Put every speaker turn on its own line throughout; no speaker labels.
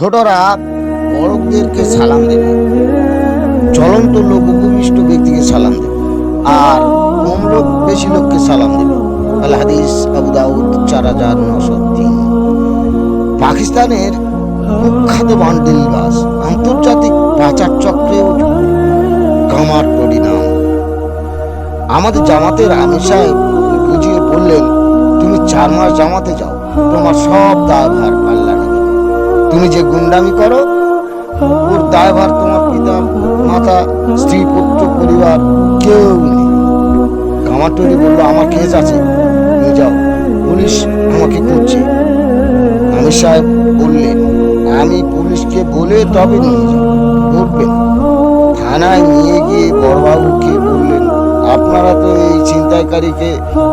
ছোটরা বড়দেরকে সালাম দেবে। চলন্ত লোক উপবিষ্ট ব্যক্তিকে সালাম দেবে। আর কম লোক, বেশি লোককে সালাম দেবে। আল হাদিস, আবু দাউদ, চার হাজার নশো তিন। পাকিস্তানের কুখ্যাত বান্ডিলবাস আন্তর্জাতিক পাচার চক্রেও কামার টরি নাম আমাদের জামাতের আমির সাহেব বুঝিয়ে বললেন, তুমি চার মাস জামাতে যাও, তোমার সব দায়ভার পাল্লা তুমি যে গুন্ডামি করো, ওর দায়ভার তোমার পিতা, মাতা, স্ত্রী, পুত্র, পরিবার, কেউ নেই। কামারটরি বলল, আমার কেস আছে তুমি যাও। পুলিশ আমাকে খুঁজছে। আমির সাহেব বললেন, আমি পুলিশকে বলে তবে নিয়ে যাও ধরবেন থানায় নিয়ে গিয়ে বড়বাবুকে বললেন, আপনারা তো এই ছিনতাইকারীকে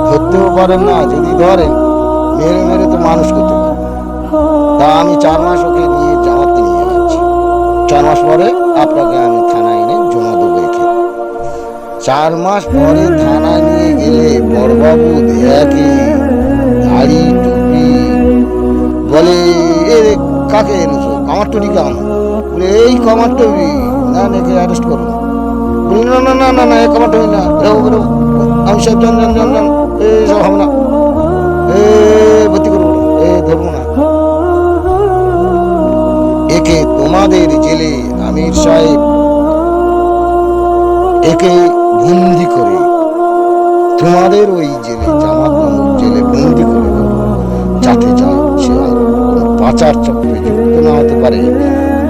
ধরতেও পারেন না, যদি ধরেন, মেরে মেরে তো মানুষ করতে পারেন চার মাস ওকে নিয়ে জামাতে নিয়ে যাচ্ছি। চার মাস পরে আপনাকে আমি থানায় এনে জমা দেবো একে। চার মাস পরে থানায় নিয়ে গেলে বড়বাবু দেখে দাড়ি টুপি বলে, এ কাকে এনেছো? কামার টুরি কাম বলে, এই কামার টুরি না নাকি অ্যারেস্ট করো না। না না না না এ কামার টুরি না বেরো বেরো আমি সব জান জান জান জান এই সব হবে না। একে তোমাদের জেলে আমির সাহেব একে বন্দি করে, তোমাদের ওই জেলে, জামাত জেলে বন্দি করে যাতে যা সে আর কোনো পাচার চক্রে যুক্ত না হতে পারে,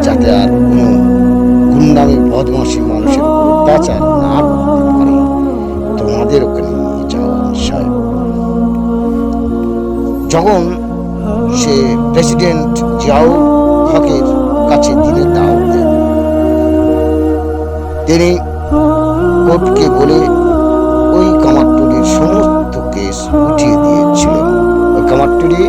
যাতে আর কোনো গুন্ডামি বদমাসী মানুষের অত্যাচার না করতে পারে। তোমাদের ওখানে নিয়ে সাহেব। যখন সে প্রেসিডেন্ট জিয়াউল হকের তিনি কোর্টকে বলে ওই কামারটুলির সমস্ত কেস উঠিয়ে দিয়েছিলেন ওই কামারটুলি